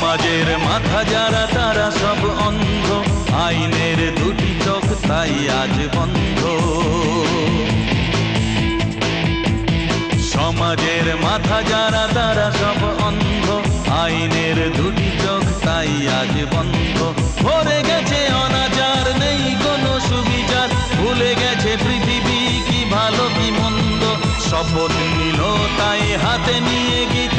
সমাজের মাথা যারা, তারা সব অন্ধ। আইনের দুটি চোখ, তাই আজ বন্ধ। সমাজের মাথা যারা, তারা সব অন্ধ। আইনের দুটি চোখ, তাই আজ বন্ধ। ভরে গেছে অনাচার, নেই কোনো সুবিচার। ভুলে গেছে পৃথিবী, কি ভালো, কি মন্দ। শপথ নিল, তাই হাতে নিয়ে গীতা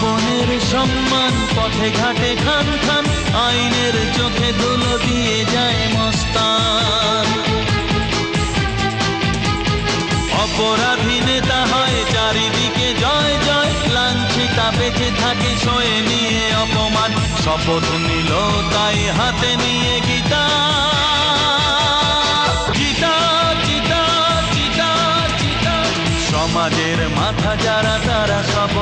বোনের সম্মান, পথে ঘাটে খান খান, আইনের চোখে ধুলো দিয়ে যায় মস্তান। অপরাধী নেতা হয়, চারিদিকে জয় জয়, লাঞ্ছিতা বেঁচে থাকে, সয়ে নিয়ে অপমান। শপথ নিল তাই হাতে নিয়ে গীতা সমাজের মাথা যারা, তারা সব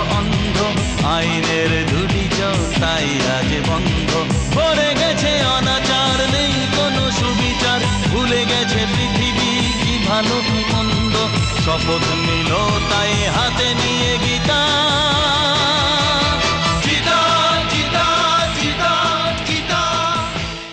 আজ বন্ধ। ভরে গেছে অনাচার, নেই কোনো সুবিচার। ভুলে গেছে পৃথিবী, কি ভালো, কি মন্দ। শপথ নিল তাই হাতে নিয়ে